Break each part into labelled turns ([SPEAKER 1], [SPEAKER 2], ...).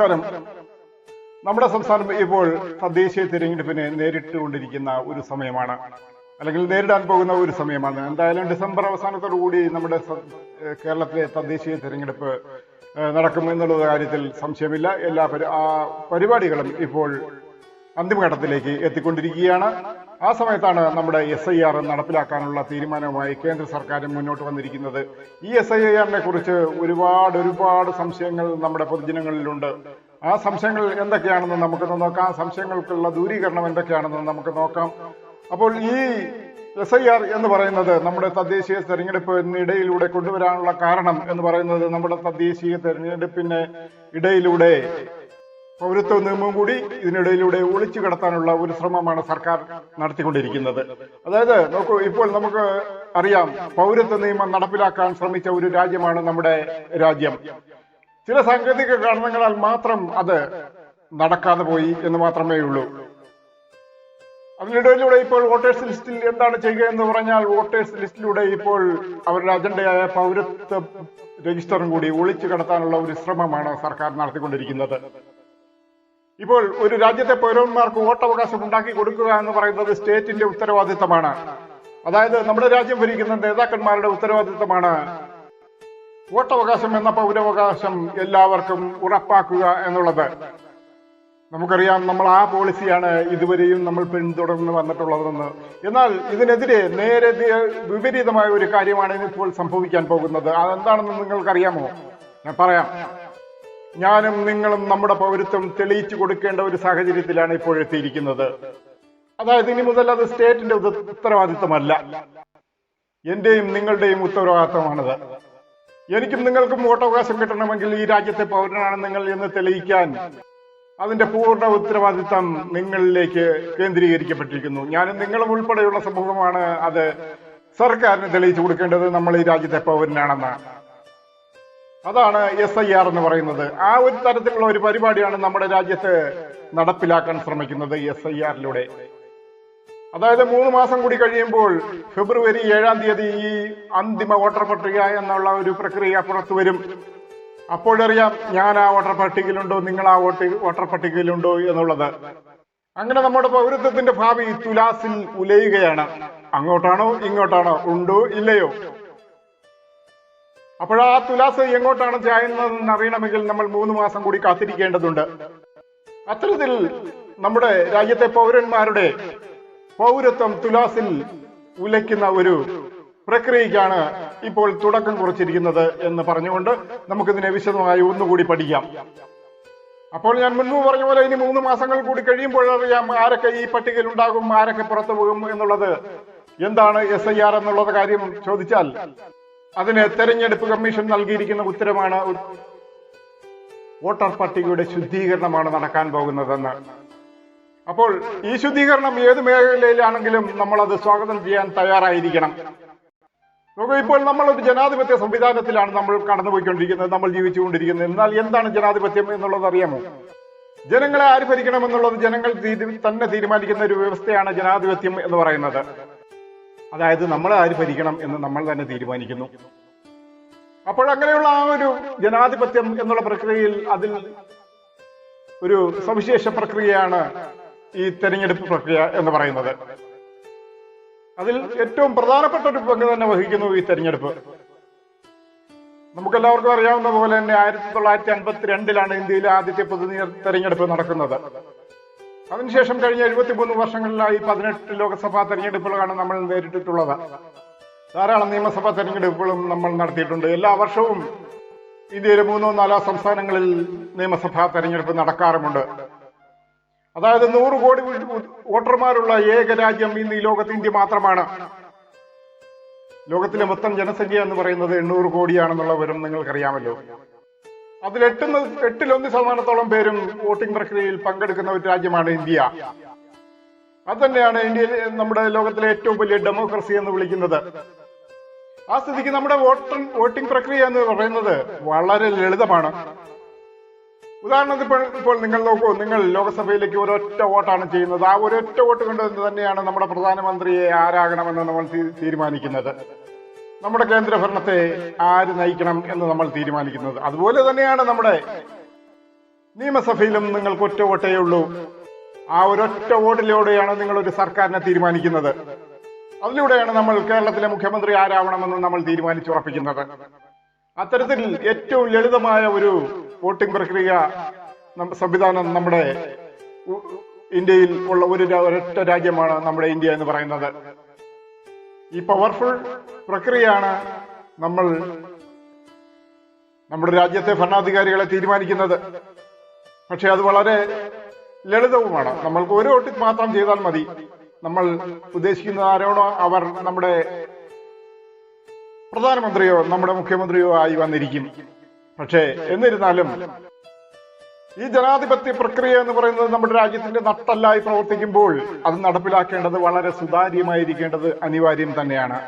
[SPEAKER 1] നമസ്കാരം. നമ്മുടെ സംസ്ഥാനം ഇപ്പോൾ തദ്ദേശീയ തിരഞ്ഞെടുപ്പിനെ നേരിട്ടുകൊണ്ടിരിക്കുന്ന ഒരു സമയമാണ്. അല്ലെങ്കിൽ നേരിടാൻ പോകുന്ന ഒരു സമയമാണ്. എന്തായാലും ഡിസംബർ അവസാനത്തോടുകൂടി നമ്മുടെ കേരളത്തിലെ തദ്ദേശീയ തിരഞ്ഞെടുപ്പ് നടക്കും എന്നുള്ള കാര്യത്തിൽ സംശയമില്ല. എല്ലാ പരിപാടികളും ഇപ്പോൾ അന്തിമഘട്ടത്തിലേക്ക് എത്തിക്കൊണ്ടിരിക്കുകയാണ്. ആ സമയത്താണ് നമ്മുടെ എസ് ഐ ആർ നടപ്പിലാക്കാനുള്ള തീരുമാനവുമായി കേന്ദ്ര സർക്കാർ മുന്നോട്ട് വന്നിരിക്കുന്നത്. ഈ എസ് ഐ ആറിനെ കുറിച്ച് ഒരുപാട് ഒരുപാട് സംശയങ്ങൾ നമ്മുടെ പൊതുജനങ്ങളിലുണ്ട്. ആ സംശയങ്ങൾ എന്തൊക്കെയാണെന്ന് നമുക്കൊന്ന് നോക്കാം. സംശയങ്ങൾക്കുള്ള ദൂരീകരണം എന്തൊക്കെയാണെന്ന് നമുക്ക് നോക്കാം. അപ്പോൾ ഈ എസ് ഐ ആർ എന്ന് പറയുന്നത് നമ്മുടെ തദ്ദേശീയ തെരഞ്ഞെടുപ്പിനിടയിലൂടെ കൊണ്ടുവരാനുള്ള കാരണം എന്ന് പറയുന്നത് നമ്മുടെ തദ്ദേശീയ തെരഞ്ഞെടുപ്പിന് ഇടയിലൂടെ പൗരത്വ നിയമം കൂടി ഇതിനിടയിലൂടെ ഒളിച്ചു കടത്താനുള്ള ഒരു ശ്രമമാണ് സർക്കാർ നടത്തിക്കൊണ്ടിരിക്കുന്നത്. അതായത് നോക്കൂ ഇപ്പോൾ നമുക്ക് അറിയാം പൗരത്വ നിയമം നടപ്പിലാക്കാൻ ശ്രമിച്ച ഒരു രാജ്യമാണ് നമ്മുടെ രാജ്യം. ചില സാങ്കേതിക കാരണങ്ങളാൽ മാത്രം അത് നടക്കാതെ പോയി എന്ന് മാത്രമേ ഉള്ളൂ. അതിനിടയിലൂടെ ഇപ്പോൾ വോട്ടേഴ്സ് ലിസ്റ്റിൽ എന്താണ് ചെയ്യുക എന്ന് പറഞ്ഞാൽ വോട്ടേഴ്സ് ലിസ്റ്റിലൂടെ ഇപ്പോൾ അവരുടെ അജണ്ടയായ പൗരത്വ രജിസ്റ്ററും കൂടി ഒളിച്ചു കടത്താനുള്ള ഒരു ശ്രമമാണ് സർക്കാർ നടത്തിക്കൊണ്ടിരിക്കുന്നത്. ഇപ്പോൾ ഒരു രാജ്യത്തെ പൗരന്മാർക്ക് വോട്ടവകാശം ഉണ്ടാക്കി കൊടുക്കുക എന്ന് പറയുന്നത് സ്റ്റേറ്റിന്റെ ഉത്തരവാദിത്തമാണ്. അതായത് നമ്മുടെ രാജ്യം ഭരിക്കുന്ന നേതാക്കന്മാരുടെ ഉത്തരവാദിത്തമാണ് വോട്ടവകാശം എന്ന പൗരവകാശം എല്ലാവർക്കും ഉറപ്പാക്കുക എന്നുള്ളത്. നമുക്കറിയാം നമ്മൾ ആ പോളിസിയാണ് ഇതുവരെയും നമ്മൾ പിന്തുടർന്ന് വന്നിട്ടുള്ളതെന്ന്. എന്നാൽ ഇതിനെതിരെ നേരെ വിപരീതമായ ഒരു കാര്യമാണ് ഇപ്പോൾ സംഭവിക്കാൻ പോകുന്നത്. അതെന്താണെന്ന് നിങ്ങൾക്കറിയാമോ? ഞാൻ പറയാം. ഞാനും നിങ്ങളും നമ്മുടെ പൗരത്വം തെളിയിച്ചു കൊടുക്കേണ്ട ഒരു സാഹചര്യത്തിലാണ് ഇപ്പോൾ എത്തിയിരിക്കുന്നത്. അതായത് ഇനി മുതൽ അത് സ്റ്റേറ്റിന്റെ ഉത്ത- ഉത്തരവാദിത്തമല്ല എന്റെയും നിങ്ങളുടെയും ഉത്തരവാദിത്തമാണത് എനിക്കും നിങ്ങൾക്കും വോട്ടവകാശം കിട്ടണമെങ്കിൽ ഈ രാജ്യത്തെ പൗരനാണ് നിങ്ങൾ എന്ന് തെളിയിക്കാൻ അതിന്റെ പൂർണ ഉത്തരവാദിത്തം നിങ്ങളിലേക്ക് കേന്ദ്രീകരിക്കപ്പെട്ടിരിക്കുന്നു. ഞാനും നിങ്ങളും ഉൾപ്പെടെയുള്ള സമൂഹമാണ് അത് സർക്കാരിന് തെളിയിച്ചു കൊടുക്കേണ്ടത് നമ്മൾ ഈ രാജ്യത്തെ പൗരനാണെന്ന് അതാണ് എസ് ഐ ആർ എന്ന് പറയുന്നത്. ആ ഒരു തരത്തിലുള്ള ഒരു പരിപാടിയാണ് നമ്മുടെ രാജ്യത്ത് നടപ്പിലാക്കാൻ ശ്രമിക്കുന്നത് എസ് ഐ ആറിലൂടെ അതായത് മൂന്ന് മാസം കൂടി കഴിയുമ്പോൾ ഫെബ്രുവരി ഏഴാം തീയതി ഈ അന്തിമ വോട്ടർ പട്ടിക എന്നുള്ള ഒരു പ്രക്രിയ പുറത്തു വരും. അപ്പോഴറിയാം ഞാൻ ആ വോട്ടർ പട്ടികയിലുണ്ടോ നിങ്ങൾ ആ വോട്ട് വോട്ടർ പട്ടികയിലുണ്ടോ എന്നുള്ളത്. അങ്ങനെ നമ്മുടെ പൗരത്വത്തിന്റെ ഭാവി തുലാസിൽ ഉലയുകയാണ്. അങ്ങോട്ടാണോ ഇങ്ങോട്ടാണോ ഉണ്ടോ ഇല്ലയോ? അപ്പോൾ ആ തുലാസ് എങ്ങോട്ടാണ് ചായുന്നതെന്ന് അറിയണമെങ്കിൽ നമ്മൾ മൂന്ന് മാസം കൂടി കാത്തിരിക്കേണ്ടതുണ്ട്. അത്തരത്തിൽ നമ്മുടെ രാജ്യത്തെ പൗരന്മാരുടെ പൗരത്വം തുലാസിൽ ഉലയ്ക്കുന്ന ഒരു പ്രക്രിയയ്ക്കാണ് ഇപ്പോൾ തുടക്കം കുറിച്ചിരിക്കുന്നത് എന്ന് പറഞ്ഞുകൊണ്ട് നമുക്കിതിനെ വിശദമായി ഒന്നുകൂടി പഠിക്കാം. അപ്പോൾ ഞാൻ മുൻപ് പറഞ്ഞ പോലെ ഇനി മൂന്ന് മാസങ്ങൾ കൂടി കഴിയുമ്പോഴറിയാം ആരൊക്കെ ഈ പട്ടികയിൽ ഉണ്ടാകും ആരൊക്കെ പുറത്തു പോകും എന്നുള്ളത്. എന്താണ് എസ് ഐ ആർ എന്നുള്ളത് കാര്യം ചോദിച്ചാൽ അതിന് തെരഞ്ഞെടുപ്പ് കമ്മീഷൻ നൽകിയിരിക്കുന്ന ഉത്തരമാണ് വോട്ടർ പട്ടികയുടെ ശുദ്ധീകരണമാണ് നടക്കാൻ പോകുന്നതെന്ന്. അപ്പോൾ ഈ ശുദ്ധീകരണം ഏത് മേഖലയിലാണെങ്കിലും നമ്മൾ അത് സ്വാഗതം ചെയ്യാൻ തയ്യാറായിരിക്കണം. നോക്കൂ ഇപ്പോൾ നമ്മൾ ഒരു ജനാധിപത്യ സംവിധാനത്തിലാണ് നമ്മൾ കടന്നുപോയിക്കൊണ്ടിരിക്കുന്നത് നമ്മൾ ജീവിച്ചുകൊണ്ടിരിക്കുന്നത്. എന്നാൽ എന്താണ് ജനാധിപത്യം എന്നുള്ളത് അറിയാമോ? ജനങ്ങളെ ആര് ഭരിക്കണം എന്നുള്ളത് ജനങ്ങൾ തന്നെ തീരുമാനിക്കുന്ന ഒരു വ്യവസ്ഥയാണ് ജനാധിപത്യം എന്ന് പറയുന്നത്. അതായത് നമ്മൾ ആര് ഭരിക്കണം എന്ന് നമ്മൾ തന്നെ തീരുമാനിക്കുന്നു. അപ്പോൾ അങ്ങനെയുള്ള ആ ഒരു ജനാധിപത്യം എന്നുള്ള പ്രക്രിയയിൽ അതിൽ ഒരു സവിശേഷ പ്രക്രിയയാണ് ഈ തെരഞ്ഞെടുപ്പ് പ്രക്രിയ എന്ന് പറയുന്നത്. അതിൽ ഏറ്റവും പ്രധാനപ്പെട്ട ഒരു പങ്ക് തന്നെ വഹിക്കുന്നു ഈ തെരഞ്ഞെടുപ്പ്. നമുക്കെല്ലാവർക്കും അറിയാവുന്ന പോലെ തന്നെ ആയിരത്തി തൊള്ളായിരത്തി അൻപത്തിരണ്ടിലാണ് ഇന്ത്യയിലെ ആദ്യത്തെ പൊതു തെരഞ്ഞെടുപ്പ് നടക്കുന്നത്. അതിനുശേഷം കഴിഞ്ഞ എഴുപത്തിമൂന്ന് വർഷങ്ങളിലായി പതിനെട്ട് ലോക്സഭാ തെരഞ്ഞെടുപ്പുകളാണ് നമ്മൾ നേരിട്ടിട്ടുള്ളത്. ധാരാളം നിയമസഭാ തെരഞ്ഞെടുപ്പുകളും നമ്മൾ നടത്തിയിട്ടുണ്ട്. എല്ലാ വർഷവും ഇന്ത്യയിലെ മൂന്നോ നാലോ സംസ്ഥാനങ്ങളിൽ നിയമസഭാ തെരഞ്ഞെടുപ്പ് നടക്കാറുമുണ്ട്. അതായത് നൂറ് കോടി വോട്ടർമാരുള്ള ഏക രാജ്യം ഇന്ന് ഈ ലോകത്ത് ഇന്ത്യ മാത്രമാണ്. ലോകത്തിലെ മൊത്തം ജനസംഖ്യ എന്ന് പറയുന്നത് എണ്ണൂറ് കോടിയാണെന്നുള്ള വിവരം നിങ്ങൾക്കറിയാമല്ലോ. അതിൽ എട്ടുന്ന എട്ടിലൊന്ന് ശതമാനത്തോളം പേരും വോട്ടിംഗ് പ്രക്രിയയിൽ പങ്കെടുക്കുന്ന ഒരു രാജ്യമാണ് ഇന്ത്യ. അത് തന്നെയാണ് ഇന്ത്യയിൽ നമ്മുടെ ലോകത്തിലെ ഏറ്റവും വലിയ ഡെമോക്രസി എന്ന് വിളിക്കുന്നത്. ആ സ്ഥിതിക്ക് നമ്മുടെ വോട്ടിംഗ് വോട്ടിംഗ് പ്രക്രിയ എന്ന് പറയുന്നത് വളരെ ലളിതമാണ്. ഉദാഹരണത്തിന് ഇപ്പോൾ ഇപ്പോൾ നിങ്ങൾ നോക്കൂ നിങ്ങൾ ലോകസഭയിലേക്ക് ഒരൊറ്റ വോട്ടാണ് ചെയ്യുന്നത്. ആ ഒരൊറ്റ വോട്ട് കൊണ്ട് തന്നെയാണ് നമ്മുടെ പ്രധാനമന്ത്രിയെ ആരാകണമെന്ന് നമ്മൾ തീരുമാനിക്കുന്നത്. നമ്മുടെ കേന്ദ്ര ഭരണത്തെ ആര് നയിക്കണം എന്ന് നമ്മൾ തീരുമാനിക്കുന്നത്. അതുപോലെ തന്നെയാണ് നമ്മുടെ നിയമസഭയിലും നിങ്ങൾക്ക് ഒറ്റ വോട്ടേ ഉള്ളൂ. ആ ഒരൊറ്റ വോട്ടിലൂടെയാണ് നിങ്ങൾ ഒരു സർക്കാരിനെ തീരുമാനിക്കുന്നത്. അതിലൂടെയാണ് നമ്മൾ കേരളത്തിലെ മുഖ്യമന്ത്രി ആരാവണമെന്ന് നമ്മൾ തീരുമാനിച്ചുറപ്പിക്കുന്നത്. അത്തരത്തിൽ ഏറ്റവും ലളിതമായ ഒരു വോട്ടിംഗ് പ്രക്രിയ സംവിധാനം നമ്മുടെ ഇന്ത്യയിൽ ഉള്ള ഒരു ഒരൊറ്റ രാജ്യമാണ് നമ്മുടെ ഇന്ത്യ എന്ന് പറയുന്നത്. ഈ പവർഫുൾ പ്രക്രിയയാണ് നമ്മൾ നമ്മുടെ രാജ്യത്തെ ഭരണാധികാരികളെ തീരുമാനിക്കുന്നത്. പക്ഷെ അത് വളരെ ലളിതവുമാണ്. നമ്മൾക്ക് ഒരു വോട്ട് മാത്രം ചെയ്താൽ മതി. നമ്മൾ ഉദ്ദേശിക്കുന്ന ആരോടോ അവർ നമ്മുടെ പ്രധാനമന്ത്രിയോ നമ്മുടെ മുഖ്യമന്ത്രിയോ ആയി വന്നിരിക്കും. പക്ഷേ എന്നിരുന്നാലും ഈ ജനാധിപത്യ പ്രക്രിയ എന്ന് പറയുന്നത് നമ്മുടെ രാജ്യത്തിന്റെ നട്ടല്ലായി പ്രവർത്തിക്കുമ്പോൾ അത് നടപ്പിലാക്കേണ്ടത് വളരെ സുതാര്യമായിരിക്കേണ്ടത് അനിവാര്യം തന്നെയാണ്.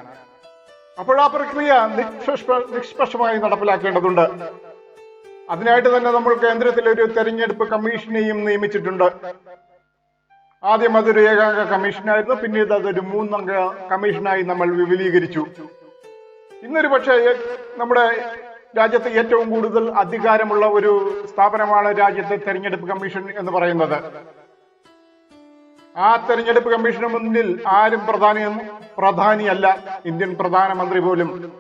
[SPEAKER 1] അപ്പോൾ ആ പ്രക്രിയ നിഷ്പക്ഷ നിഷ്പക്ഷമായി നടപ്പിലാക്കേണ്ടതുണ്ട്. അതിനായിട്ട് തന്നെ നമ്മൾ കേന്ദ്രത്തിൽ ഒരു തെരഞ്ഞെടുപ്പ് കമ്മീഷനെയും നിയമിച്ചിട്ടുണ്ട്. ആദ്യം അതൊരു ഏകാംഗ കമ്മീഷനായിരുന്നു പിന്നീട് അതൊരു മൂന്നംഗ കമ്മീഷനായി നമ്മൾ വിപുലീകരിച്ചു. ഇന്നൊരു പക്ഷേ നമ്മുടെ രാജ്യത്ത് ഏറ്റവും കൂടുതൽ അധികാരമുള്ള ഒരു സ്ഥാപനമാണ് രാജ്യത്തെ തെരഞ്ഞെടുപ്പ് കമ്മീഷൻ എന്ന് പറയുന്നത്. ആ തെരഞ്ഞെടുപ്പ് കമ്മീഷന് മുന്നിൽ ആരും പ്രധാനി പ്രധാനിയല്ല. ഇന്ത്യൻ പ്രധാനമന്ത്രി പോലും.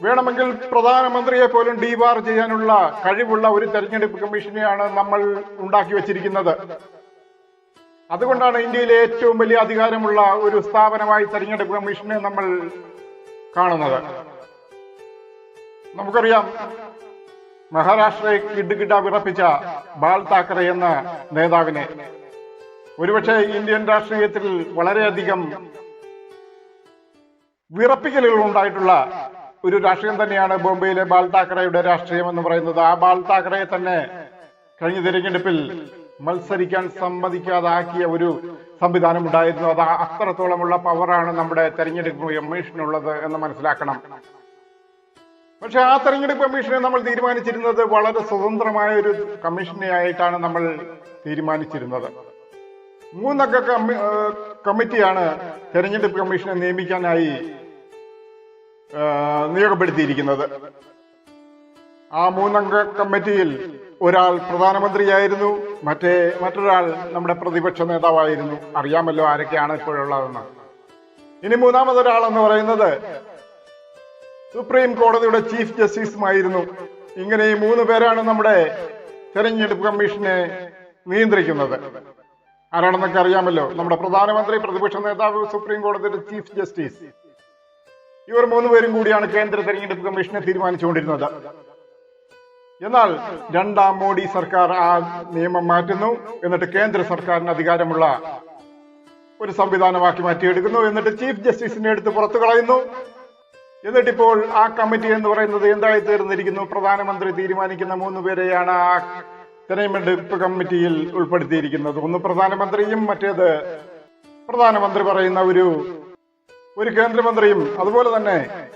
[SPEAKER 1] വേണമെങ്കിൽ പ്രധാനമന്ത്രിയെ പോലും ഡിബാർ ചെയ്യാനുള്ള കഴിവുള്ള ഒരു തെരഞ്ഞെടുപ്പ് കമ്മീഷനെയാണ് നമ്മൾ ഉണ്ടാക്കി വച്ചിരിക്കുന്നത്. അതുകൊണ്ടാണ് ഇന്ത്യയിലെ ഏറ്റവും വലിയ അധികാരമുള്ള ഒരു സ്ഥാപനമായി തെരഞ്ഞെടുപ്പ് കമ്മീഷനെ നമ്മൾ കാണുന്നത്. നമുക്കറിയാം മഹാരാഷ്ട്രയെ കിടുകിട വിറപ്പിച്ച ബാൽ താക്കറെ എന്ന നേതാവിനെ. ഒരുപക്ഷെ ഇന്ത്യൻ രാഷ്ട്രീയത്തിൽ വളരെയധികം വിറപ്പിക്കലുകൾ ഉണ്ടായിട്ടുള്ള ഒരു രാഷ്ട്രീയം തന്നെയാണ് ബോംബെയിലെ ബാൽ താക്കറയുടെ രാഷ്ട്രീയം എന്ന് പറയുന്നത്. ആ ബാൽ താക്കറയെ തന്നെ കഴിഞ്ഞ തിരഞ്ഞെടുപ്പിൽ മത്സരിക്കാൻ സമ്മതിക്കാതാക്കിയ ഒരു സംവിധാനം ഉണ്ടായിരുന്നു. അത് അത്രത്തോളമുള്ള പവറാണ് നമ്മുടെ തെരഞ്ഞെടുപ്പ് കമ്മീഷനുള്ളത് എന്ന് മനസ്സിലാക്കണം. പക്ഷെ ആ തെരഞ്ഞെടുപ്പ് കമ്മീഷനെ നമ്മൾ തീരുമാനിച്ചിരുന്നത് വളരെ സ്വതന്ത്രമായ ഒരു കമ്മീഷനെ ആയിട്ടാണ് നമ്മൾ തീരുമാനിച്ചിരുന്നത്. മൂന്നംഗ കമ്മിറ്റിയാണ് തെരഞ്ഞെടുപ്പ് കമ്മീഷനെ നിയമിക്കാനായി നിയോഗപ്പെടുത്തിയിരിക്കുന്നത്. ആ മൂന്നംഗ കമ്മിറ്റിയിൽ ഒരാൾ പ്രധാനമന്ത്രിയായിരുന്നു മറ്റേ മറ്റൊരാൾ നമ്മുടെ പ്രതിപക്ഷ നേതാവായിരുന്നു. അറിയാമല്ലോ ആരൊക്കെയാണ് ഇപ്പോഴുള്ളതെന്ന്. ഇനി മൂന്നാമതൊരാൾ എന്ന് പറയുന്നത് സുപ്രീം കോടതിയുടെ ചീഫ് ജസ്റ്റിസുമായിരുന്നു. ഇങ്ങനെ ഈ മൂന്ന് പേരാണ് നമ്മുടെ തെരഞ്ഞെടുപ്പ് കമ്മീഷനെ നിയന്ത്രിക്കുന്നത്. ആരാണെന്നൊക്കെ അറിയാമല്ലോ? നമ്മുടെ പ്രധാനമന്ത്രി പ്രതിപക്ഷ നേതാവ് സുപ്രീം കോടതിയുടെ ചീഫ് ജസ്റ്റിസ്. ഇവർ മൂന്ന് പേരും കൂടിയാണ് കേന്ദ്ര തെരഞ്ഞെടുപ്പ് കമ്മീഷനെ തീരുമാനിച്ചുകൊണ്ടിരുന്നത്. എന്നാൽ രണ്ടാം മോഡി സർക്കാർ ആ നിയമം മാറ്റുന്നു. എന്നിട്ട് കേന്ദ്ര സർക്കാരിന് അധികാരമുള്ള ഒരു സംവിധാനമാക്കി മാറ്റിയെടുക്കുന്നു. എന്നിട്ട് ചീഫ് ജസ്റ്റിസിനെ എടുത്ത് പുറത്തു കളയുന്നു. എന്നിട്ടിപ്പോൾ ആ കമ്മിറ്റി എന്ന് പറയുന്നത് എന്തായി തീർന്നിരിക്കുന്നു പ്രധാനമന്ത്രി തീരുമാനിക്കുന്ന മൂന്ന് പേരെയാണ് ആ തെരഞ്ഞെടുപ്പ് കമ്മിറ്റിയിൽ ഉൾപ്പെടുത്തിയിരിക്കുന്നത്. ഒന്ന് പ്രധാനമന്ത്രിയും മറ്റേത് പ്രധാനമന്ത്രി പറയുന്ന ഒരു ഒരു കേന്ദ്രമന്ത്രിയും അതുപോലെ തന്നെ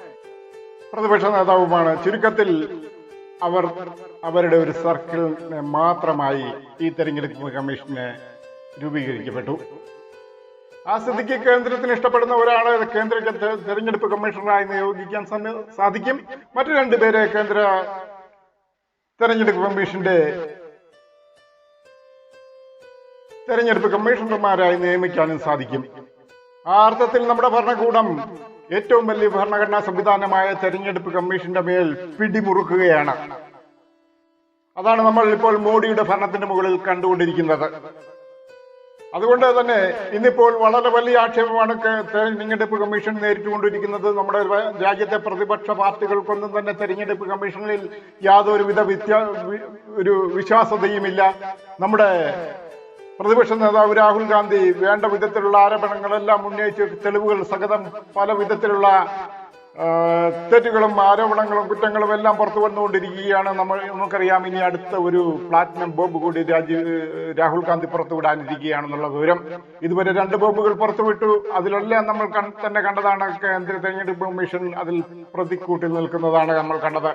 [SPEAKER 1] പ്രതിപക്ഷ നേതാവുമാണ്. ചുരുക്കത്തിൽ അവർ അവരുടെ ഒരു സർക്കിളിനെ മാത്രമായി ഈ തെരഞ്ഞെടുപ്പ് കമ്മീഷനെ രൂപീകരിക്കപ്പെട്ടു. ആ സ്ഥിതിക്ക് കേന്ദ്രത്തിന് ഇഷ്ടപ്പെടുന്ന ഒരാളെ കേന്ദ്ര തെരഞ്ഞെടുപ്പ് കമ്മീഷണറായി നിയോഗിക്കാൻ സാധിക്കും. മറ്റു രണ്ടുപേരെ കേന്ദ്ര തെരഞ്ഞെടുപ്പ് കമ്മീഷന്റെ തെരഞ്ഞെടുപ്പ് കമ്മീഷണർമാരായി നിയമിക്കാനും സാധിക്കും. ആ അർത്ഥത്തിൽ നമ്മുടെ ഭരണകൂടം ഏറ്റവും വലിയ ഭരണഘടനാ സംവിധാനമായ തെരഞ്ഞെടുപ്പ് കമ്മീഷന്റെ മേൽ പിടിമുറുക്കുകയാണ്. അതാണ് നമ്മൾ ഇപ്പോൾ മോഡിയുടെ ഭരണത്തിന്റെ മുകളിൽ കണ്ടുകൊണ്ടിരിക്കുന്നത്. അതുകൊണ്ട് തന്നെ ഇന്നിപ്പോൾ വളരെ വലിയ ആക്ഷേപമാണ് തെരഞ്ഞെടുപ്പ് കമ്മീഷൻ നേരിട്ടുകൊണ്ടിരിക്കുന്നത്. നമ്മുടെ രാജ്യത്തെ പ്രതിപക്ഷ പാർട്ടികൾക്കൊന്നും തന്നെ തെരഞ്ഞെടുപ്പ് കമ്മീഷനിൽ യാതൊരുവിധ വിത്യ ഒരു വിശ്വാസതയുമില്ല. നമ്മുടെ പ്രതിപക്ഷ നേതാവ് രാഹുൽ ഗാന്ധി വേണ്ട വിധത്തിലുള്ള ആരോപണങ്ങളെല്ലാം ഉന്നയിച്ച് തെളിവുകൾ സഹിതം പല വിധത്തിലുള്ള തെറ്റുകളും ആരോപണങ്ങളും കുറ്റങ്ങളും എല്ലാം പുറത്തു വന്നുകൊണ്ടിരിക്കുകയാണ്. നമ്മൾ നമുക്കറിയാം ഇനി അടുത്ത ഒരു പ്ലാറ്റിനം ബോംബ് കൂടി രാജ്യ രാഹുൽ ഗാന്ധി പുറത്തുവിടാനിരിക്കുകയാണെന്നുള്ള വിവരം. ഇതുവരെ രണ്ട് ബോംബുകൾ പുറത്തുവിട്ടു. അതിലെല്ലാം നമ്മൾ തന്നെ കണ്ടതാണ് കേന്ദ്ര തെരഞ്ഞെടുപ്പ് കമ്മീഷൻ അതിൽ പ്രതിക്കൂട്ടിൽ നിൽക്കുന്നതാണ് നമ്മൾ കണ്ടത്.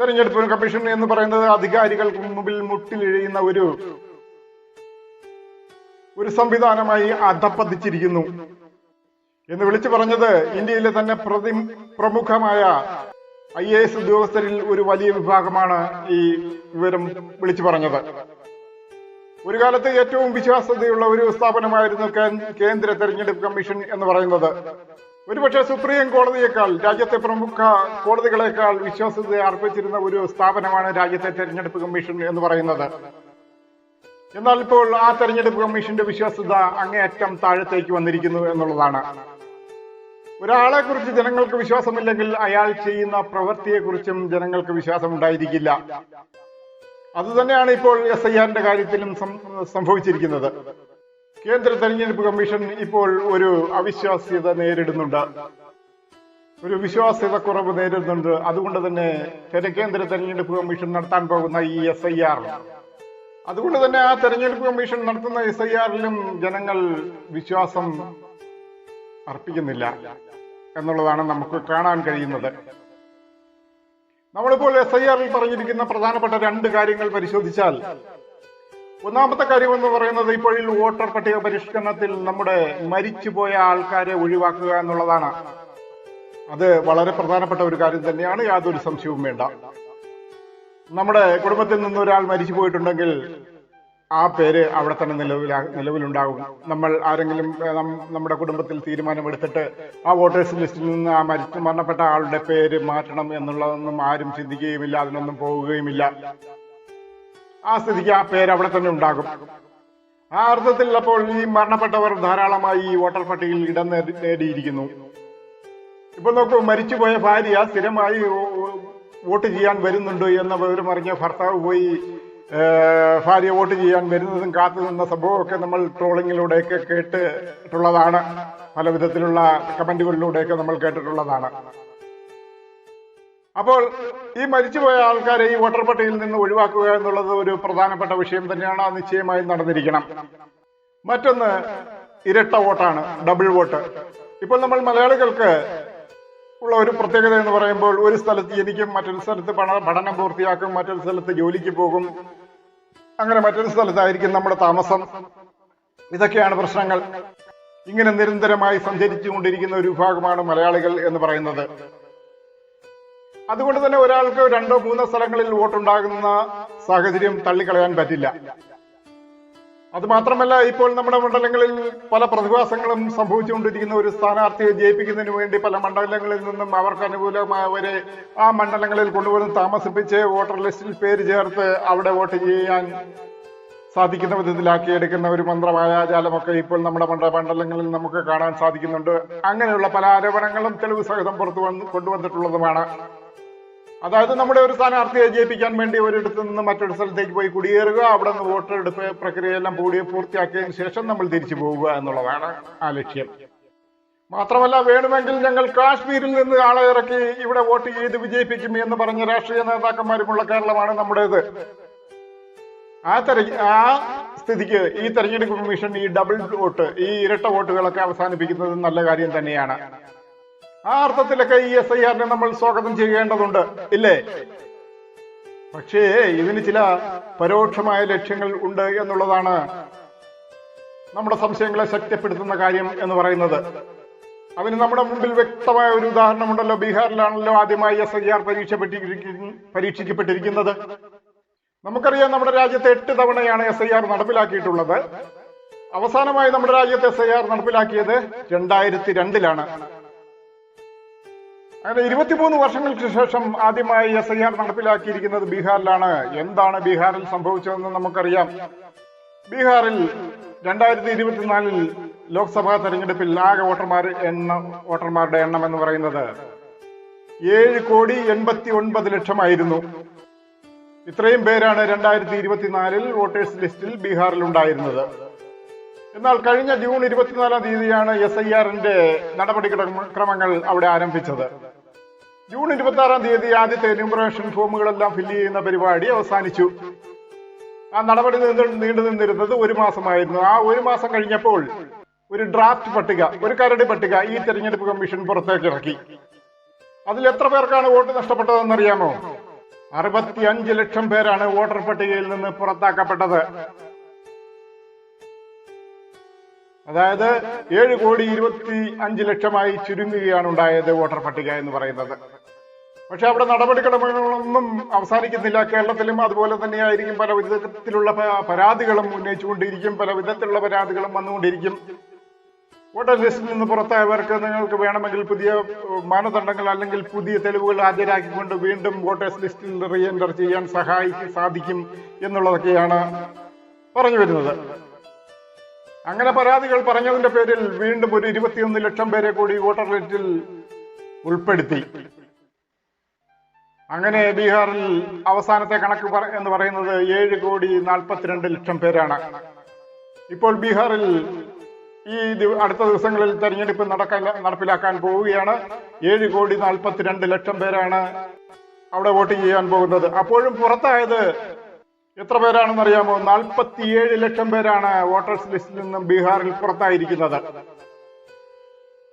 [SPEAKER 1] തെരഞ്ഞെടുപ്പ് കമ്മീഷൻ എന്ന് പറയുന്നത് അധികാരികൾക്ക് മുമ്പിൽ മുട്ടിലിഴിയുന്ന ഒരു ഒരു സംവിധാനമായി അധപ്പതിച്ചിരിക്കുന്നു എന്ന് വിളിച്ചു പറഞ്ഞത് ഇന്ത്യയിലെ തന്നെ പ്രതി പ്രമുഖമായ ഐ എ എസ് ഉദ്യോഗസ്ഥരിൽ ഒരു വലിയ വിഭാഗമാണ് ഈ വിവരം വിളിച്ചു പറഞ്ഞത്. ഒരു കാലത്ത് ഏറ്റവും വിശ്വാസ്യതയുള്ള ഒരു സ്ഥാപനമായിരുന്നു കേന്ദ്ര തെരഞ്ഞെടുപ്പ് കമ്മീഷൻ എന്ന് പറയുന്നത്. ഒരുപക്ഷെ സുപ്രീം കോടതിയേക്കാൾ രാജ്യത്തെ പ്രമുഖ കോടതികളെക്കാൾ വിശ്വാസ്യത അർപ്പിച്ചിരുന്ന ഒരു സ്ഥാപനമാണ് രാജ്യത്തെ തെരഞ്ഞെടുപ്പ് കമ്മീഷൻ എന്ന് പറയുന്നത്. എന്നാൽ ഇപ്പോൾ ആ തെരഞ്ഞെടുപ്പ് കമ്മീഷന്റെ വിശ്വാസ്യത അങ്ങേയറ്റം താഴത്തേക്ക് വന്നിരിക്കുന്നു എന്നുള്ളതാണ്. ഒരാളെ കുറിച്ച് ജനങ്ങൾക്ക് വിശ്വാസമില്ലെങ്കിൽ അയാൾ ചെയ്യുന്ന പ്രവൃത്തിയെക്കുറിച്ചും ജനങ്ങൾക്ക് വിശ്വാസം ഉണ്ടായിരിക്കില്ല അതുതന്നെയാണ് ഇപ്പോൾ എസ് ഐ ആറിന്റെ കാര്യത്തിലും സംഭവിച്ചിരിക്കുന്നത്. കേന്ദ്ര തെരഞ്ഞെടുപ്പ് കമ്മീഷൻ ഇപ്പോൾ ഒരു അവിശ്വാസ്യത നേരിടുന്നുണ്ട്. ഒരു വിശ്വാസ്യത കുറവ് നേരിടുന്നുണ്ട്. അതുകൊണ്ട് തന്നെ കേന്ദ്ര തെരഞ്ഞെടുപ്പ് കമ്മീഷൻ നടത്താൻ പോകുന്ന ഈ എസ് ഐ ആർ അതുകൊണ്ട് തന്നെ ആ തെരഞ്ഞെടുപ്പ് കമ്മീഷൻ നടത്തുന്ന എസ് ഐ ആറിലും ജനങ്ങൾ വിശ്വാസം അർപ്പിക്കുന്നില്ല എന്നുള്ളതാണ് നമുക്ക് കാണാൻ കഴിയുന്നത്. നമ്മളിപ്പോൾ എസ് ഐ ആറിൽ പറഞ്ഞിരിക്കുന്ന പ്രധാനപ്പെട്ട രണ്ട് കാര്യങ്ങൾ പരിശോധിച്ചാൽ ഒന്നാമത്തെ കാര്യം എന്ന് പറയുന്നത് ഇപ്പോഴിൽ വോട്ടർ പട്ടിക പരിഷ്കരണത്തിൽ നമ്മുടെ മരിച്ചുപോയ ആൾക്കാരെ ഒഴിവാക്കുക എന്നുള്ളതാണ്. അത് വളരെ പ്രധാനപ്പെട്ട ഒരു കാര്യം തന്നെയാണ് യാതൊരു സംശയവും വേണ്ട. നമ്മുടെ കുടുംബത്തിൽ നിന്ന് ഒരാൾ മരിച്ചു പോയിട്ടുണ്ടെങ്കിൽ ആ പേര് അവിടെ തന്നെ നിലവിലാ നിലവിലുണ്ടാകും. നമ്മൾ ആരെങ്കിലും നമ്മുടെ കുടുംബത്തിൽ തീരുമാനമെടുത്തിട്ട് ആ വോട്ടേഴ്സ് ലിസ്റ്റിൽ നിന്ന് ആ മരിച്ചു മരണപ്പെട്ട ആളുടെ പേര് മാറ്റണം എന്നുള്ളതൊന്നും ആരും ചിന്തിക്കുകയുമില്ല അതിനൊന്നും പോവുകയുമില്ല. ആ സ്ഥിതിക്ക് ആ പേര് അവിടെ തന്നെ ഉണ്ടാകും. ആ അർത്ഥത്തിൽ അപ്പോൾ ഈ മരണപ്പെട്ടവർ ധാരാളമായി ഈ വോട്ടർ പട്ടികയിൽ ഇടം നേടി- നേടിയിരിക്കുന്നു. ഇപ്പൊ നോക്കൂ മരിച്ചുപോയ ഭാര്യ സ്ഥിരമായി വോട്ട് ചെയ്യാൻ വരുന്നുണ്ട് എന്ന വിവരം അറിഞ്ഞ ഭർത്താവ് പോയി ഭാര്യ വോട്ട് ചെയ്യാൻ വരുന്നതും കാത്തു നിന്ന സംഭവമൊക്കെ നമ്മൾ ട്രോളിങ്ങിലൂടെയൊക്കെ കേട്ടിട്ടുള്ളതാണ്. പല വിധത്തിലുള്ള കമന്റുകളിലൂടെയൊക്കെ നമ്മൾ കേട്ടിട്ടുള്ളതാണ്. അപ്പോൾ ഈ മരിച്ചുപോയ ആൾക്കാരെ ഈ വോട്ടർ പട്ടികയിൽ നിന്ന് ഒഴിവാക്കുക എന്നുള്ളത് ഒരു പ്രധാനപ്പെട്ട വിഷയം തന്നെയാണ്. അത് നിശ്ചയമായും നടന്നിരിക്കണം. മറ്റൊന്ന് ഇരട്ട വോട്ടാണ് ഡബിൾ വോട്ട്. ഇപ്പോൾ നമ്മൾ മലയാളികൾക്ക് ഉള്ള ഒരു പ്രത്യേകത എന്ന് പറയുമ്പോൾ ഒരു സ്ഥലത്ത് ജനിക്കും മറ്റൊരു സ്ഥലത്ത് പണ- പഠനം പൂർത്തിയാക്കും മറ്റൊരു സ്ഥലത്ത് ജോലിക്ക് പോകും. അങ്ങനെ മറ്റൊരു സ്ഥലത്തായിരിക്കും നമ്മുടെ താമസം. ഇതൊക്കെയാണ് പ്രശ്നങ്ങൾ. ഇങ്ങനെ നിരന്തരമായി സഞ്ചരിച്ചുകൊണ്ടിരിക്കുന്ന ഒരു വിഭാഗമാണ് മലയാളികൾ എന്ന് പറയുന്നത്. അതുകൊണ്ട് തന്നെ ഒരാൾക്ക് രണ്ടോ മൂന്നോ സ്ഥലങ്ങളിൽ വോട്ടുണ്ടാകുന്ന സാഹചര്യം തള്ളിക്കളയാൻ പറ്റില്ല. അത് മാത്രമല്ല ഇപ്പോൾ നമ്മുടെ മണ്ഡലങ്ങളിൽ പല പ്രതിഭാസങ്ങളും സംഭവിച്ചുകൊണ്ടിരിക്കുന്ന ഒരു സ്ഥാനാർത്ഥിയെ ജയിപ്പിക്കുന്നതിന് വേണ്ടി പല മണ്ഡലങ്ങളിൽ നിന്നും അവർക്ക് അനുകൂലമായവരെ ആ മണ്ഡലങ്ങളിൽ കൊണ്ടുവന്ന് താമസിപ്പിച്ച് വോട്ടർ ലിസ്റ്റിൽ പേര് ചേർത്ത് അവിടെ വോട്ട് ചെയ്യാൻ സാധിക്കുന്ന വിധത്തിലാക്കി എടുക്കുന്ന ഒരു മന്ത്രമായാജാലമൊക്കെ ഇപ്പോൾ നമ്മുടെ മണ്ഡ മണ്ഡലങ്ങളിൽ നമുക്ക് കാണാൻ സാധിക്കുന്നുണ്ട്. അങ്ങനെയുള്ള പല ആരോപണങ്ങളും തെളിവ് സഹിതം പുറത്തു വന്ന് കൊണ്ടുവന്നിട്ടുള്ളതുമാണ്. അതായത് നമ്മുടെ ഒരു സ്ഥാനാർത്ഥിയെ ജയിപ്പിക്കാൻ വേണ്ടി ഒരിടത്ത് നിന്ന് മറ്റൊരു സ്ഥലത്തേക്ക് പോയി കുടിയേറുക അവിടെ നിന്ന് വോട്ടെടുപ്പ് പ്രക്രിയയെല്ലാം കൂടി പൂർത്തിയാക്കിയതിനു ശേഷം നമ്മൾ തിരിച്ചു പോവുക എന്നുള്ളതാണ് ആ ലക്ഷ്യം. മാത്രമല്ല വേണമെങ്കിൽ ഞങ്ങൾ കാശ്മീരിൽ നിന്ന് ആളെ ഇറക്കി ഇവിടെ വോട്ട് ചെയ്ത് വിജയിപ്പിക്കും എന്ന് പറഞ്ഞ രാഷ്ട്രീയ നേതാക്കന്മാരുമുള്ള കേരളമാണ് നമ്മുടേത്. ആ തെര ആ സ്ഥിതിക്ക് ഈ തെരഞ്ഞെടുപ്പ് കമ്മീഷൻ ഈ ഡബിൾ വോട്ട് ഈ ഇരട്ട വോട്ടുകളൊക്കെ അവസാനിപ്പിക്കുന്നത് നല്ല കാര്യം തന്നെയാണ്. ആ അർത്ഥത്തിലൊക്കെ ഈ എസ് ഐ ആറിനെ നമ്മൾ സ്വാഗതം ചെയ്യേണ്ടതുണ്ട്. ഇല്ലേ? പക്ഷേ ഇതിന് ചില പരോക്ഷമായ ലക്ഷ്യങ്ങൾ ഉണ്ട് എന്നുള്ളതാണ് നമ്മുടെ സംശയങ്ങളെ ശക്തിപ്പെടുത്തുന്ന കാര്യം എന്ന് പറയുന്നത്. അതിന് നമ്മുടെ മുമ്പിൽ വ്യക്തമായ ഒരു ഉദാഹരണമുണ്ടല്ലോ. ബീഹാറിലാണല്ലോ ആദ്യമായി എസ് ഐ ആർ പരീക്ഷിക്കപ്പെട്ടിരിക്കുന്നത്. നമുക്കറിയാം നമ്മുടെ രാജ്യത്ത് എട്ട് തവണയാണ് എസ് ഐ ആർ നടപ്പിലാക്കിയിട്ടുള്ളത്. അവസാനമായി നമ്മുടെ രാജ്യത്ത് എസ് ഐ ആർ നടപ്പിലാക്കിയത് രണ്ടായിരത്തി രണ്ടിലാണ്. അങ്ങനെ ഇരുപത്തിമൂന്ന് വർഷങ്ങൾക്ക് ശേഷം ആദ്യമായി എസ് ഐ ആർ നടപ്പിലാക്കിയിരിക്കുന്നത് ബീഹാറിലാണ്. എന്താണ് ബീഹാറിൽ സംഭവിച്ചതെന്ന് നമുക്കറിയാം. ബീഹാറിൽ രണ്ടായിരത്തി ഇരുപത്തിനാലിൽ ലോക്സഭാ തെരഞ്ഞെടുപ്പിൽ ആകെ വോട്ടർമാർ എണ്ണം വോട്ടർമാരുടെ എണ്ണം എന്ന് പറയുന്നത് ഏഴ് കോടി എൺപത്തി ഒൻപത് ലക്ഷമായിരുന്നു. ഇത്രയും പേരാണ് രണ്ടായിരത്തി ഇരുപത്തിനാലിൽ വോട്ടേഴ്സ് ലിസ്റ്റിൽ ബീഹാറിൽ ഉണ്ടായിരുന്നത്. എന്നാൽ കഴിഞ്ഞ ജൂൺ ഇരുപത്തിനാലാം തീയതിയാണ് എസ് ഐ ആറിന്റെ നടപടി നടപടിക്രമങ്ങൾ അവിടെ ആരംഭിച്ചത്. ജൂൺ ഇരുപത്തി ആറാം തീയതി ആദ്യത്തെ എന്യൂമറേഷൻ ഫോമുകളെല്ലാം ഫില്ല് ചെയ്യുന്ന പരിപാടി അവസാനിച്ചു. ആ നടപടി നീണ്ടു നിന്നിരുന്നത് ഒരു മാസമായിരുന്നു. ആ ഒരു മാസം കഴിഞ്ഞപ്പോൾ ഒരു ഡ്രാഫ്റ്റ് പട്ടിക ഒരു കരട് പട്ടിക ഈ തെരഞ്ഞെടുപ്പ് കമ്മീഷൻ പുറത്തേക്ക് ഇറക്കി അതിൽ എത്ര പേർക്കാണ് വോട്ട് നഷ്ടപ്പെട്ടതെന്ന് അറിയാമോ അറുപത്തി അഞ്ച് ലക്ഷം പേരാണ് വോട്ടർ പട്ടികയിൽ നിന്ന് പുറത്താക്കപ്പെട്ടത്. അതായത് ഏഴ് കോടി ഇരുപത്തി അഞ്ച് ലക്ഷമായി ചുരുങ്ങുകയാണ് ഉണ്ടായത് വോട്ടർ പട്ടിക എന്ന് പറയുന്നത്. പക്ഷെ അവിടെ നടപടിക്രമങ്ങളൊന്നും അവസാനിക്കുന്നില്ല. കേരളത്തിലും അതുപോലെ തന്നെയായിരിക്കും. പല വിധത്തിലുള്ള പരാതികളും ഉന്നയിച്ചുകൊണ്ടിരിക്കും. പല വിധത്തിലുള്ള പരാതികളും വന്നുകൊണ്ടിരിക്കും. വോട്ടർ ലിസ്റ്റിൽ നിന്ന് പുറത്തായവർക്ക് നിങ്ങൾക്ക് വേണമെങ്കിൽ പുതിയ മാനദണ്ഡങ്ങൾ അല്ലെങ്കിൽ പുതിയ തെളിവുകൾ ഹാജരാക്കിക്കൊണ്ട് വീണ്ടും വോട്ടേഴ്സ് ലിസ്റ്റിൽ റീ എന്റർ ചെയ്യാൻ സഹായിക്കും സാധിക്കും എന്നുള്ളതൊക്കെയാണ് പറഞ്ഞു വരുന്നത്. അങ്ങനെ പരാതികൾ പറഞ്ഞതിന്റെ പേരിൽ വീണ്ടും ഒരു ഇരുപത്തിയൊന്ന് ലക്ഷം പേരെ കൂടി വോട്ടർ ലിസ്റ്റിൽ ഉൾപ്പെടുത്തി. അങ്ങനെ ബീഹാറിൽ അവസാനത്തെ കണക്ക് എന്ന് പറയുന്നത് ഏഴ് കോടി നാൽപ്പത്തിരണ്ട് ലക്ഷം പേരാണ്. ഇപ്പോൾ ബീഹാറിൽ ഈ അടുത്ത ദിവസങ്ങളിൽ തെരഞ്ഞെടുപ്പ് നടക്കാൻ നടപ്പിലാക്കാൻ പോവുകയാണ്. ഏഴ് കോടി നാൽപ്പത്തിരണ്ട് ലക്ഷം പേരാണ് അവിടെ വോട്ട് ചെയ്യാൻ പോകുന്നത്. അപ്പോഴും പുറത്തായത് എത്ര പേരാണെന്ന് അറിയാമോ? നാൽപ്പത്തിയേഴ് ലക്ഷം പേരാണ് വോട്ടേഴ്സ് ലിസ്റ്റിൽ നിന്നും ബീഹാറിൽ പുറത്തായിരിക്കുന്നത്.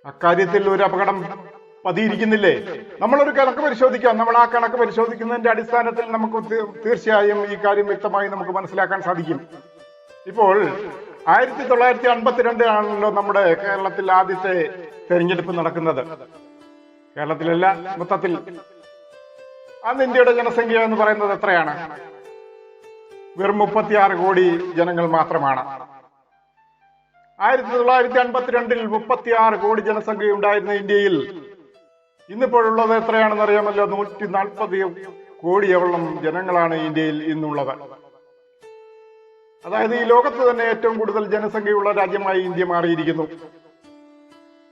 [SPEAKER 1] അക്കാര്യത്തിൽ ഒരു അപകടം പതിയിരിക്കുന്നില്ലേ? നമ്മളൊരു കണക്ക് പരിശോധിക്കാം. നമ്മൾ ആ കണക്ക് പരിശോധിക്കുന്നതിന്റെ അടിസ്ഥാനത്തിൽ നമുക്ക് തീർച്ചയായും ഈ കാര്യം വ്യക്തമായി നമുക്ക് മനസ്സിലാക്കാൻ സാധിക്കും. ഇപ്പോൾ ആയിരത്തി തൊള്ളായിരത്തി അൻപത്തിരണ്ട് ആണല്ലോ നമ്മുടെ കേരളത്തിൽ ആദ്യത്തെ തെരഞ്ഞെടുപ്പ് നടക്കുന്നത്. കേരളത്തിലല്ല മൊത്തത്തിൽ. അന്ന് ഇന്ത്യയുടെ ജനസംഖ്യ എന്ന് പറയുന്നത് എത്രയാണ്? വെറും മുപ്പത്തിയാറ് കോടി ജനങ്ങൾ മാത്രമാണ്. ആയിരത്തി തൊള്ളായിരത്തി അൻപത്തിരണ്ടിൽ മുപ്പത്തിയാറ് കോടി ജനസംഖ്യ ഉണ്ടായിരുന്ന ഇന്ത്യയിൽ ഇന്നിപ്പോഴുള്ളത് എത്രയാണെന്ന് അറിയാമല്ലോ നൂറ്റി നാൽപ്പത് കോടിയോളം ജനങ്ങളാണ് ഇന്ത്യയിൽ ഇന്നുള്ളത്. അതായത് ഈ ലോകത്ത് തന്നെ ഏറ്റവും കൂടുതൽ ജനസംഖ്യയുള്ള രാജ്യമായി ഇന്ത്യ മാറിയിരിക്കുന്നു.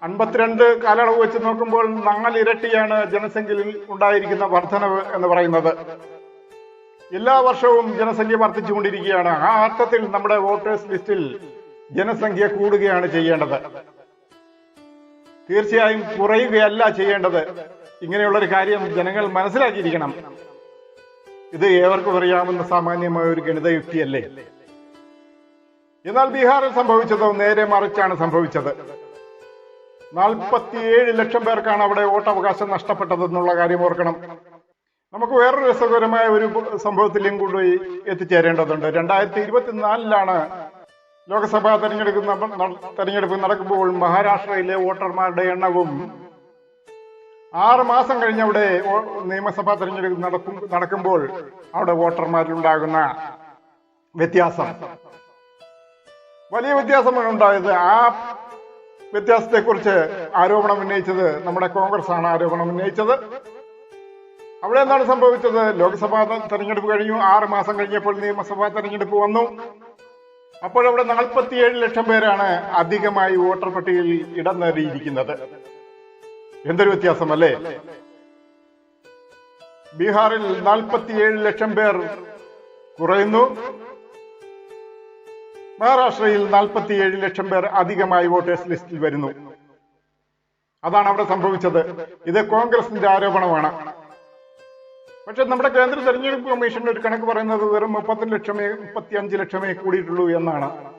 [SPEAKER 1] അൻപത്തിരണ്ട് കാലയളവ് വെച്ച് നോക്കുമ്പോൾ നാലിരട്ടിയാണ് ജനസംഖ്യയിൽ ഉണ്ടായിരിക്കുന്ന വർധനവ് എന്ന് പറയുന്നത്. എല്ലാ വർഷവും ജനസംഖ്യ വർദ്ധിച്ചുകൊണ്ടിരിക്കുകയാണ്. ആ അർത്ഥത്തിൽ നമ്മുടെ വോട്ടേഴ്സ് ലിസ്റ്റിൽ ജനസംഖ്യ കൂടുകയാണ് ചെയ്യേണ്ടത്. തീർച്ചയായും കുറയുകയല്ല ചെയ്യേണ്ടത്. ഇങ്ങനെയുള്ള ഒരു കാര്യം ജനങ്ങൾ മനസ്സിലാക്കിയിരിക്കണം. ഇത് ഏവർക്കും അറിയാവുന്ന സാമാന്യമായ ഒരു ഗണിത യുക്തിയല്ലേ എന്നാൽ ബീഹാറിൽ സംഭവിച്ചതോ നേരെ മറിച്ചാണ് സംഭവിച്ചത്. നാൽപ്പത്തിയേഴ് ലക്ഷം പേർക്കാണ് അവിടെ വോട്ടവകാശം നഷ്ടപ്പെട്ടതെന്നുള്ള കാര്യം ഓർക്കണം. നമുക്ക് വേറൊരു രസകരമായ ഒരു സംഭവത്തിലേയും കൂടി എത്തിച്ചേരേണ്ടതുണ്ട്. രണ്ടായിരത്തി ഇരുപത്തിനാലിലാണ് ലോക്സഭാ തെരഞ്ഞെടുപ്പ് തെരഞ്ഞെടുപ്പ് നടക്കുമ്പോൾ മഹാരാഷ്ട്രയിലെ വോട്ടർമാരുടെ എണ്ണവും ആറ് മാസം കഴിഞ്ഞ് അവിടെ നിയമസഭാ തെരഞ്ഞെടുപ്പ് നടക്കും നടക്കുമ്പോൾ അവിടെ വോട്ടർമാരിലുണ്ടാകുന്ന വ്യത്യാസം. വലിയ വ്യത്യാസമാണ് ഉണ്ടായത്. ആ വ്യത്യാസത്തെക്കുറിച്ച് ആരോപണം ഉന്നയിച്ചത് നമ്മുടെ കോൺഗ്രസ് ആണ് ആരോപണം ഉന്നയിച്ചത്. അവിടെ എന്താണ് സംഭവിച്ചത്? ലോക്സഭാ തെരഞ്ഞെടുപ്പ് കഴിഞ്ഞു. ആറ് മാസം കഴിഞ്ഞപ്പോൾ നിയമസഭാ തെരഞ്ഞെടുപ്പ് വന്നു. അപ്പോഴവിടെ നാൽപ്പത്തിയേഴ് ലക്ഷം പേരാണ് അധികമായി വോട്ടർ പട്ടികയിൽ ഇടം നേടിയിരിക്കുന്നത്. എന്തൊരു വ്യത്യാസം അല്ലേ ബീഹാറിൽ നാൽപ്പത്തിയേഴ് ലക്ഷം പേർ കുറയുന്നു. മഹാരാഷ്ട്രയിൽ നാൽപ്പത്തിയേഴ് ലക്ഷം പേർ അധികമായി വോട്ടേഴ്സ് ലിസ്റ്റിൽ വരുന്നു. അതാണ് അവിടെ സംഭവിച്ചത്. ഇത് കോൺഗ്രസിന്റെ ആരോപണമാണ്. പക്ഷെ നമ്മുടെ കേന്ദ്ര തെരഞ്ഞെടുപ്പ് കമ്മീഷന്റെ ഒരു കണക്ക് പറയുന്നത് വെറും മുപ്പത്തി ലക്ഷമേ മുപ്പത്തി അഞ്ച് ലക്ഷമേ കൂടിയിട്ടുള്ളൂ എന്നാണ്.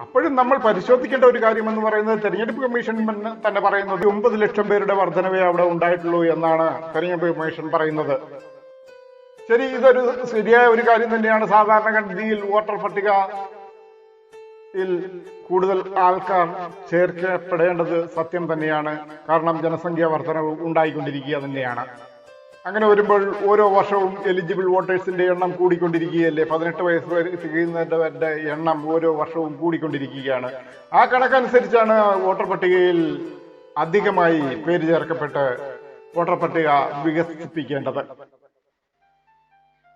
[SPEAKER 1] അപ്പോഴും നമ്മൾ പരിശോധിക്കേണ്ട ഒരു കാര്യം എന്ന് പറയുന്നത് തെരഞ്ഞെടുപ്പ് കമ്മീഷൻ തന്നെ- പറയുന്നത് ഒമ്പത് ലക്ഷം പേരുടെ വർധനവേ അവിടെ ഉണ്ടായിട്ടുള്ളൂ എന്നാണ് തെരഞ്ഞെടുപ്പ് കമ്മീഷൻ പറയുന്നത്. ശരി ഇതൊരു ശരിയായ ഒരു കാര്യം തന്നെയാണ്. സാധാരണഗതിയിൽ വോട്ടർ പട്ടിക കൂടുതൽ ആൾക്കാർ ചേർക്കപ്പെടേണ്ടത് സത്യം തന്നെയാണ്. കാരണം ജനസംഖ്യ വർധനവ് ഉണ്ടായിക്കൊണ്ടിരിക്കുക തന്നെയാണ്. അങ്ങനെ വരുമ്പോൾ ഓരോ വർഷവും എലിജിബിൾ വോട്ടേഴ്സിന്റെ എണ്ണം കൂടിക്കൊണ്ടിരിക്കുകയല്ലേ? പതിനെട്ട് വയസ്സ് വരെ തികയുന്നവരുടെ എണ്ണം ഓരോ വർഷവും കൂടിക്കൊണ്ടിരിക്കുകയാണ്. ആ കണക്കനുസരിച്ചാണ് വോട്ടർ പട്ടികയിൽ അധികമായി പേര് ചേർക്കപ്പെട്ട് വോട്ടർ പട്ടിക വികസിപ്പിക്കേണ്ടത്.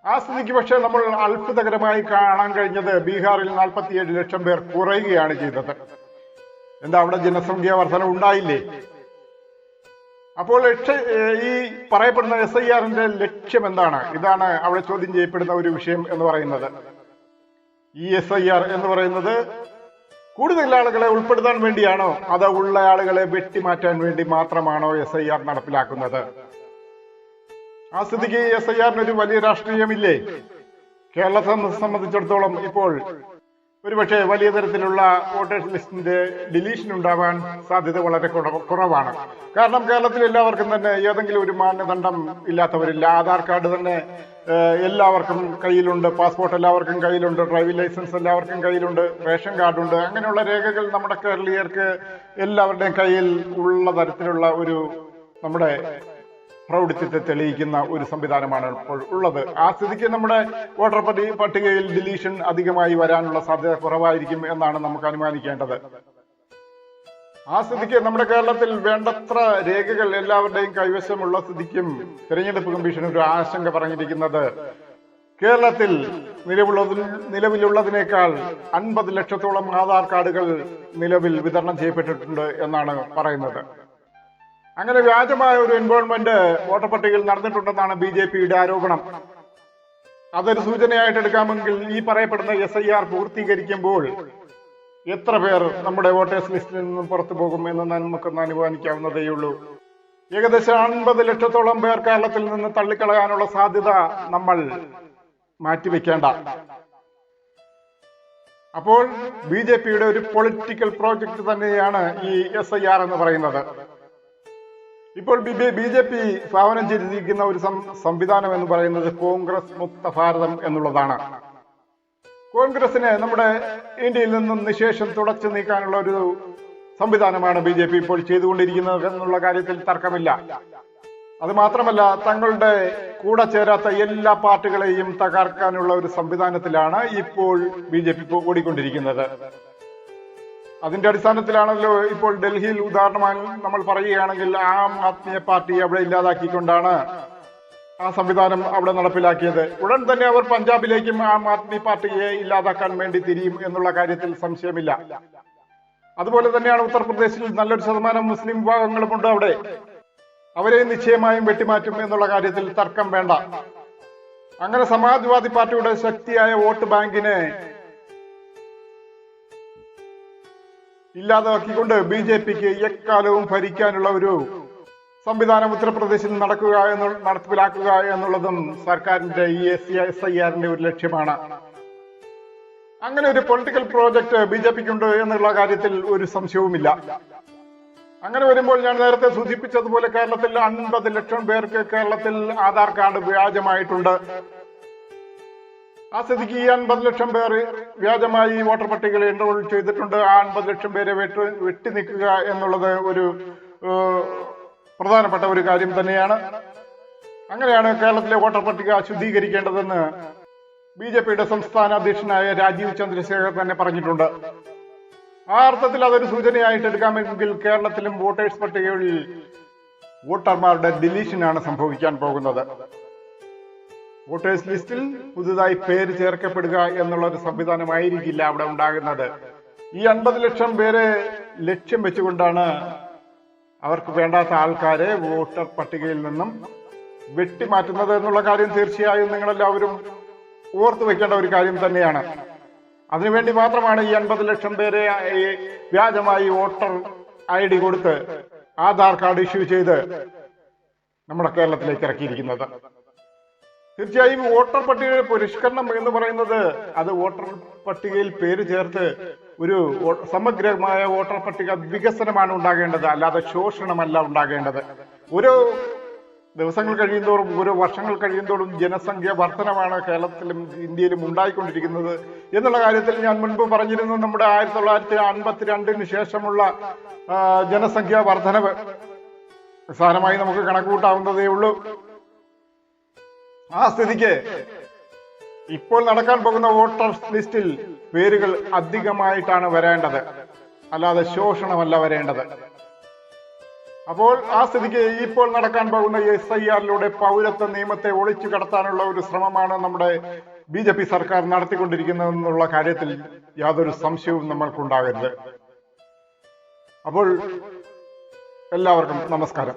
[SPEAKER 1] ആ സ്ഥിതിക്ക് പക്ഷേ നമ്മൾ അത്ഭുതകരമായി കാണാൻ കഴിഞ്ഞത് ബീഹാറിൽ നാൽപ്പത്തിയേഴ് ലക്ഷം പേർ കുറയുകയാണ് ചെയ്തത്. എന്താ അവിടെ ജനസംഖ്യാ വർധന ഉണ്ടായില്ലേ അപ്പോൾ ഈ പറയപ്പെടുന്ന എസ് ഐ ആറിന്റെ ലക്ഷ്യം എന്താണ്? ഇതാണ് അവിടെ ചോദ്യം ചെയ്യപ്പെടുന്ന ഒരു വിഷയം എന്ന് പറയുന്നത്. ഈ എസ് ഐ ആർ എന്ന് പറയുന്നത് കൂടുതൽ ആളുകളെ ഉൾപ്പെടുത്താൻ വേണ്ടിയാണോ? അതോ ഉള്ള ആളുകളെ വെട്ടിമാറ്റാൻ വേണ്ടി മാത്രമാണോ എസ് ഐ ആർ നടപ്പിലാക്കുന്നത്? ആ സ്ഥിതിക്ക് എസ് ഐ ആറിന് ഒരു വലിയ രാഷ്ട്രീയമില്ലേ? കേരളത്തെ സംബന്ധിച്ചിടത്തോളം ഇപ്പോൾ ഒരുപക്ഷെ വലിയ തരത്തിലുള്ള വോട്ടേഴ്സ് ലിസ്റ്റിന്റെ ഡിലീഷൻ ഉണ്ടാവാൻ സാധ്യത വളരെ കുറവാണ്. കാരണം കേരളത്തിൽ എല്ലാവർക്കും തന്നെ ഏതെങ്കിലും ഒരു മാനദണ്ഡം ഇല്ലാത്തവരില്ല. ആധാർ കാർഡ് തന്നെ എല്ലാവർക്കും കയ്യിലുണ്ട്. പാസ്പോർട്ട് എല്ലാവർക്കും കയ്യിലുണ്ട്. ഡ്രൈവിംഗ് ലൈസൻസ് എല്ലാവർക്കും കയ്യിലുണ്ട്. റേഷൻ കാർഡുണ്ട്. അങ്ങനെയുള്ള രേഖകൾ നമ്മുടെ കേരളീയർക്ക് എല്ലാവരുടെയും കയ്യിൽ ഉള്ള തരത്തിലുള്ള ഒരു നമ്മുടെ പ്രൗഢിത്യത്തെ തെളിയിക്കുന്ന ഒരു സംവിധാനമാണ് ഇപ്പോൾ ഉള്ളത്. ആ സ്ഥിതിക്ക് നമ്മുടെ വോട്ടർ പട്ടി പട്ടികയിൽ ഡിലീഷൻ അധികമായി വരാനുള്ള സാധ്യത കുറവായിരിക്കും എന്നാണ് നമുക്ക് അനുമാനിക്കേണ്ടത്. ആ സ്ഥിതിക്ക് നമ്മുടെ കേരളത്തിൽ വേണ്ടത്ര രേഖകൾ എല്ലാവരുടെയും കൈവശമുള്ള സ്ഥിതിക്കും തിരഞ്ഞെടുപ്പ് കമ്മീഷൻ ഒരു ആശങ്ക പറഞ്ഞിരിക്കുന്നത്. കേരളത്തിൽ നിലവിലുള്ളതിൽ നിലവിലുള്ളതിനേക്കാൾ അൻപത് ലക്ഷത്തോളം ആധാർ കാർഡുകൾ നിലവിൽ വിതരണം ചെയ്യപ്പെട്ടിട്ടുണ്ട് എന്നാണ് പറയുന്നത്. അങ്ങനെ വ്യാജമായ ഒരു ഇൻവോൾവ്മെന്റ് വോട്ടർ പട്ടികയിൽ നടന്നിട്ടുണ്ടെന്നാണ് ബി ജെ പിയുടെ ആരോപണം. അതൊരു സൂചനയായിട്ട് എടുക്കാമെങ്കിൽ ഈ പറയപ്പെടുന്ന എസ് ഐ ആർ പൂർത്തീകരിക്കുമ്പോൾ എത്ര പേർ നമ്മുടെ വോട്ടേഴ്സ് ലിസ്റ്റിൽ നിന്നും പുറത്തു പോകും എന്ന് നമുക്കൊന്ന് അനുമാനിക്കാവുന്നതേയുള്ളൂ ഏകദേശം അൻപത് ലക്ഷത്തോളം പേർ കേരളത്തിൽ നിന്ന് തള്ളിക്കളയാനുള്ള സാധ്യത നമ്മൾ മാറ്റിവെക്കേണ്ട. അപ്പോൾ ബി ജെ പിയുടെ ഒരു പൊളിറ്റിക്കൽ പ്രോജക്റ്റ് തന്നെയാണ് ഈ എസ് ഐ ആർ എന്ന് പറയുന്നത്. ഇപ്പോൾ ബി ജെ പി ഭാവനം ചെയ്തിരിക്കുന്ന ഒരു സംവിധാനം എന്ന് പറയുന്നത് കോൺഗ്രസ് മുക്ത ഭാരതം എന്നുള്ളതാണ്. കോൺഗ്രസിനെ നമ്മുടെ ഇന്ത്യയിൽ നിന്നും നിശേഷം തുടച്ചു നീക്കാനുള്ള ഒരു സംവിധാനമാണ് ബി ജെ പി ഇപ്പോൾ ചെയ്തുകൊണ്ടിരിക്കുന്നത് എന്നുള്ള കാര്യത്തിൽ തർക്കമില്ല. അത് മാത്രമല്ല തങ്ങളുടെ കൂടെ ചേരാത്ത എല്ലാ പാർട്ടികളെയും തകർക്കാനുള്ള ഒരു സംവിധാനത്തിലാണ് ഇപ്പോൾ ബി ജെ പി ഓടിക്കൊണ്ടിരിക്കുന്നത്. അതിന്റെ അടിസ്ഥാനത്തിലാണല്ലോ ഇപ്പോൾ ഡൽഹിയിൽ ഉദാഹരണമായി നമ്മൾ പറയുകയാണെങ്കിൽ ആം ആത്മീയ പാർട്ടി അവിടെ ഇല്ലാതാക്കിക്കൊണ്ടാണ് ആ സംവിധാനം അവിടെ നടപ്പിലാക്കിയത്. ഉടൻ തന്നെ അവർ പഞ്ചാബിലേക്കും ആം ആദ്മി പാർട്ടിയെ ഇല്ലാതാക്കാൻ വേണ്ടി തിരിയും എന്നുള്ള കാര്യത്തിൽ സംശയമില്ല. അതുപോലെ തന്നെയാണ് ഉത്തർപ്രദേശിൽ നല്ലൊരു ശതമാനം മുസ്ലിം വിഭാഗങ്ങളുമുണ്ട് അവിടെ. അവരെ നിശ്ചയമായും വെട്ടിമാറ്റും എന്നുള്ള കാര്യത്തിൽ തർക്കം വേണ്ട. അങ്ങനെ സമാജ്വാദി പാർട്ടിയുടെ ശക്തിയായ വോട്ട് ബാങ്കിനെ ഇല്ലാതാക്കിക്കൊണ്ട് ബി ജെ പിക്ക് എക്കാലവും ഭരിക്കാനുള്ള ഒരു സംവിധാനം ഉത്തർപ്രദേശിൽ നടക്കുക എന്ന് നടപ്പിലാക്കുക എന്നുള്ളതും സർക്കാരിന്റെ ഈ എസ് എസ് ഐ ആറിന്റെ ഒരു ലക്ഷ്യമാണ്. അങ്ങനെ ഒരു പൊളിറ്റിക്കൽ പ്രോജക്റ്റ് ബി ജെ പിക്കുണ്ട് എന്നുള്ള കാര്യത്തിൽ ഒരു സംശയവുമില്ല. അങ്ങനെ വരുമ്പോൾ ഞാൻ നേരത്തെ സൂചിപ്പിച്ചതുപോലെ കേരളത്തിൽ അൻപത് ലക്ഷം പേർക്ക് കേരളത്തിൽ ആധാർ കാർഡ് വ്യാജമായിട്ടുണ്ട്. ആ സ്ഥിതിക്ക് ഈ അൻപത് ലക്ഷം പേർ വ്യാജമായി വോട്ടർ പട്ടികയിൽ എൻറോൾ ചെയ്തിട്ടുണ്ട്. ആ അൻപത് ലക്ഷം പേരെ വെട്ടി വെട്ടി നിൽക്കുക എന്നുള്ളത് ഒരു പ്രധാനപ്പെട്ട ഒരു കാര്യം തന്നെയാണ്. അങ്ങനെയാണ് കേരളത്തിലെ വോട്ടർ പട്ടിക ശുദ്ധീകരിക്കേണ്ടതെന്ന് ബി ജെ പിയുടെ സംസ്ഥാന അധ്യക്ഷനായ രാജീവ് ചന്ദ്രശേഖർ തന്നെ പറഞ്ഞിട്ടുണ്ട്. ആ അർത്ഥത്തിൽ അതൊരു സൂചനയായിട്ട് എടുക്കാമെങ്കിൽ കേരളത്തിലും വോട്ടേഴ്സ് പട്ടികയിൽ വോട്ടർമാരുടെ ഡിലീഷനാണ് സംഭവിക്കാൻ പോകുന്നത്. വോട്ടേഴ്സ് ലിസ്റ്റിൽ പുതുതായി പേര് ചേർക്കപ്പെടുക എന്നുള്ള ഒരു സംവിധാനമായിരിക്കില്ല അവിടെ ഉണ്ടാകുന്നത്. ഈ അൻപത് ലക്ഷം പേരെ ലക്ഷ്യം വെച്ചുകൊണ്ടാണ് അവർക്ക് വേണ്ടാത്ത ആൾക്കാരെ വോട്ടർ പട്ടികയിൽ നിന്നും വെട്ടിമാറ്റുന്നത് എന്നുള്ള കാര്യം തീർച്ചയായും നിങ്ങളെല്ലാവരും ഓർത്തു വെക്കേണ്ട ഒരു കാര്യം തന്നെയാണ്. അതിനുവേണ്ടി മാത്രമാണ് ഈ അൻപത് ലക്ഷം പേരെ വ്യാജമായി വോട്ടർ ഐ ഡി കൊടുത്ത് ആധാർ കാർഡ് ഇഷ്യൂ ചെയ്ത് നമ്മുടെ കേരളത്തിലേക്ക് ഇറക്കിയിരിക്കുന്നത്. തീർച്ചയായും വോട്ടർ പട്ടികയുടെ പരിഷ്കരണം എന്ന് പറയുന്നത് അത് വോട്ടർ പട്ടികയിൽ പേര് ചേർത്ത് ഒരു സമഗ്രമായ വോട്ടർ പട്ടിക വികസനമാണ് ഉണ്ടാകേണ്ടത്. അല്ലാതെ ശോഷണമല്ല ഉണ്ടാകേണ്ടത്. ഓരോ ദിവസങ്ങൾ കഴിയുന്തോറും ഓരോ വർഷങ്ങൾ കഴിയുന്തോറും ജനസംഖ്യ വർധനമാണ് കേരളത്തിലും ഇന്ത്യയിലും ഉണ്ടായിക്കൊണ്ടിരിക്കുന്നത് എന്നുള്ള കാര്യത്തിൽ ഞാൻ മുൻപ് പറഞ്ഞിരുന്നു. നമ്മുടെ ആയിരത്തി തൊള്ളായിരത്തി അൻപത്തിരണ്ടിന് ശേഷമുള്ള ജനസംഖ്യ വർധനവ് സാരമായി നമുക്ക് കണക്കുകൂട്ടാവുന്നതേ ഉള്ളൂ. ആ സ്ഥിതിക്ക്. ഇപ്പോൾ നടക്കാൻ പോകുന്ന വോട്ടർ ലിസ്റ്റിൽ പേരുകൾ അധികമായിട്ടാണ് വരേണ്ടത്. അല്ലാതെ ശോഷണമല്ല വരേണ്ടത്. അപ്പോൾ ആ സ്ഥിതിക്ക് ഇപ്പോൾ നടക്കാൻ പോകുന്ന എസ് ഐ ആറിലൂടെ പൗരത്വ നിയമത്തെ ഒളിച്ചു കടത്താനുള്ള ഒരു ശ്രമമാണ് നമ്മുടെ ബി ജെ പി സർക്കാർ നടത്തിക്കൊണ്ടിരിക്കുന്നതെന്നുള്ള കാര്യത്തിൽ യാതൊരു സംശയവും നമ്മൾക്കുണ്ടാകരുത്. അപ്പോൾ എല്ലാവർക്കും നമസ്കാരം.